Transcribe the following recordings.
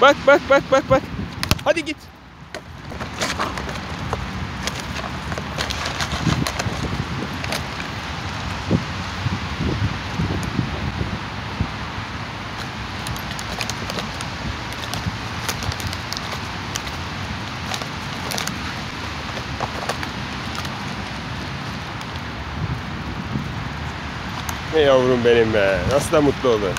Bak bak bak bak bak. Hadi git. Ne yavrum benim be. Nasıl da mutlu oldu.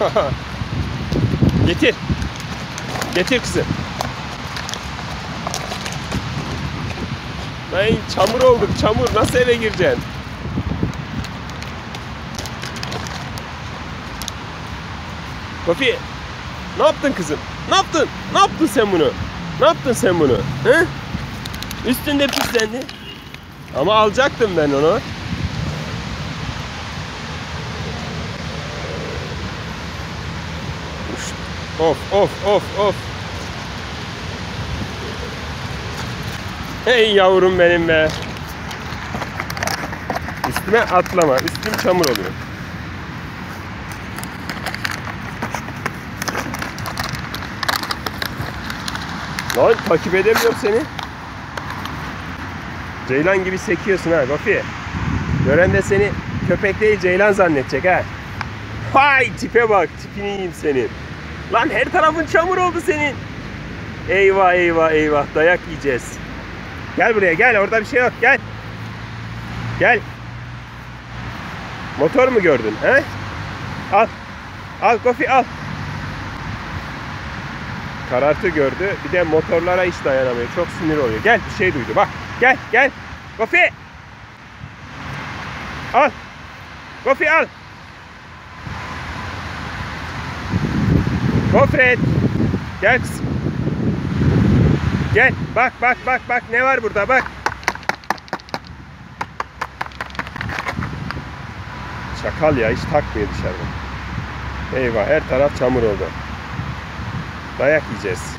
Getir. Getir kızım. Ay çamur olduk çamur. Nasıl eve gireceksin? Kofi. Ne yaptın kızım? Ne yaptın? Ne yaptın sen bunu? Ne yaptın sen bunu? He? Üstünde pislendi. Ama alacaktım ben onu. Of of of of. Hey yavrum benim be. Üstüme atlama. Üstüm çamur oluyor. Lan takip edemiyorum seni. Ceylan gibi sekiyorsun ha Gofi. Gören de seni köpek değil ceylan zannedecek ha. Hay tipe bak tipini yiyeyim senin. Lan her tarafın çamur oldu senin. Eyvah eyvah eyvah dayak yiyeceğiz. Gel buraya gel orada bir şey yok gel. Gel. Motor mu gördün he? Al. Al Kofi al. Karartı gördü. Bir de motorlara hiç dayanamıyor. Çok sinir oluyor. Gel bir şey duydu bak. Gel gel. Kofi. Al. Kofi al. Gofret. Gel kızım. Gel. Bak bak bak bak ne var burada bak. Çakal ya hiç takmıyor dışarıda. Eyvah her taraf çamur oldu. Dayak yiyeceğiz.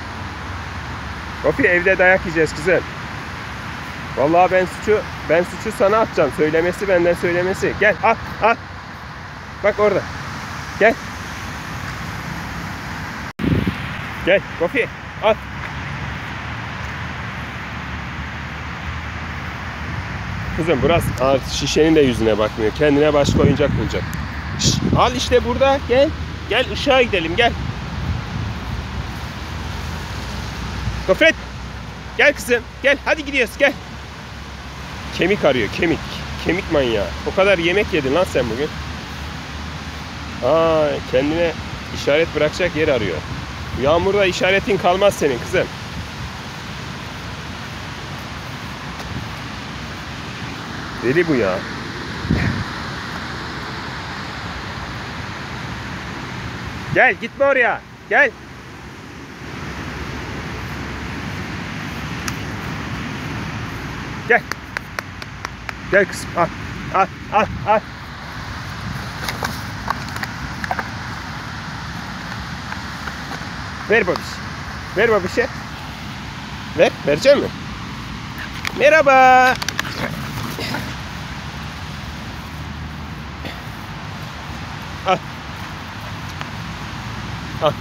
Kofi evde dayak yiyeceğiz kızım. Vallahi ben suçu ben suçu sana atacağım. Söylemesi benden söylemesi. Gel at at. Bak orada. Gel. Gel Kofi at. Kızım burası Aa, şişenin de yüzüne bakmıyor. Kendine başka oyuncak bulacak. Şş, al işte burada gel. Gel ışığa gidelim gel. Gofret. Gel kızım. Gel hadi gidiyoruz gel. Kemik arıyor kemik. Kemik manyağı. O kadar yemek yedin lan sen bugün. Aa kendine işaret bırakacak yer arıyor. Yağmurda işaretin kalmaz senin kızım. Deli bu ya. Gel gitme oraya. Gel. Gel kızım. Al. Al. Al. Al. Ver babiş. Ver babişe. Ver. Vereceğim mi? Merhaba. Al. Al.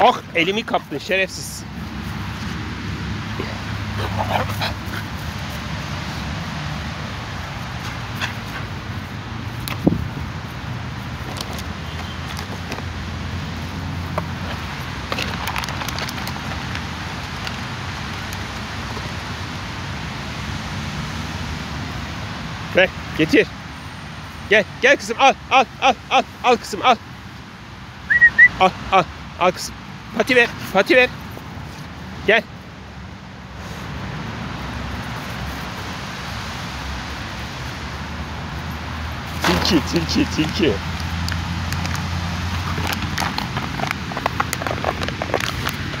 Ah elimi kaptın şerefsiz. Ver, getir. Gel, gel kızım al, al, al, al, al kızım al. Al, al, al kızım. Pati ver, pati ver. Gel. Tilki, tilki, tilki.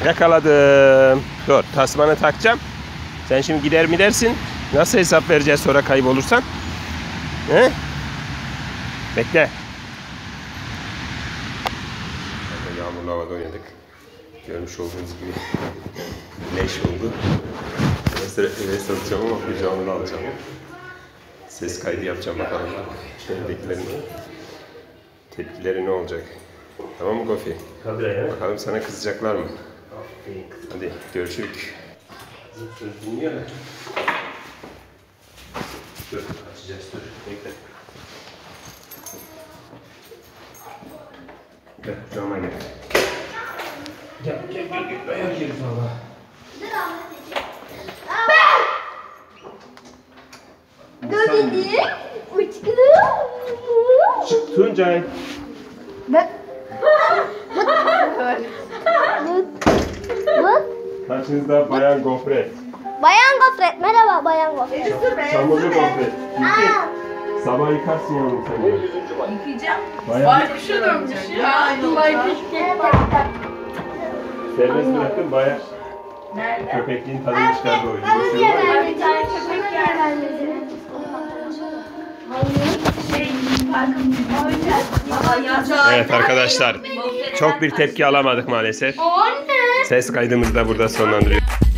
Yakaladım. Dur, tasmanı takacağım. Sen şimdi gider mi dersin? Nasıl hesap vereceğiz sonra kaybolursan? He? Bekle. Yağmurlu havada oynadık. Görmüş olduğunuz gibi leş oldu. Eve satacağım ama kucağımda alacağım. Ses kaydı yapacağım bakalım. Evdekilerin tepkileri ne olacak? Tamam mı Gofi? Tabii ya. Bakalım sana kızacaklar mı? Aferin. Hadi görüşürük. Dinliyor mu? Dur açacağız dur. Bekle. Gel kucağıma gel. Gel gel gel gel. Dayak yeriz valla. Dödedi. Uçkulu. Çık Tuncay. Bak. Bak. Karşınızda bayan gofret. Bayan gofret. Merhaba bayan gofret. Çamurlu gofret. Sabah yıkarsın yavrum sen de. Yıkayacağım. Bayan Baykuşa dönmüş ya. Ay baykuş. serbest bırakın bayan Nerede? köpekliğin tadını çıkardı o. Bana Yürüyüşü niye var ya. Bir tane köpek yer. Şey. Evet arkadaşlar çok bir tepki alamadık maalesef. Ses kaydımızı da burada sonlandırıyoruz.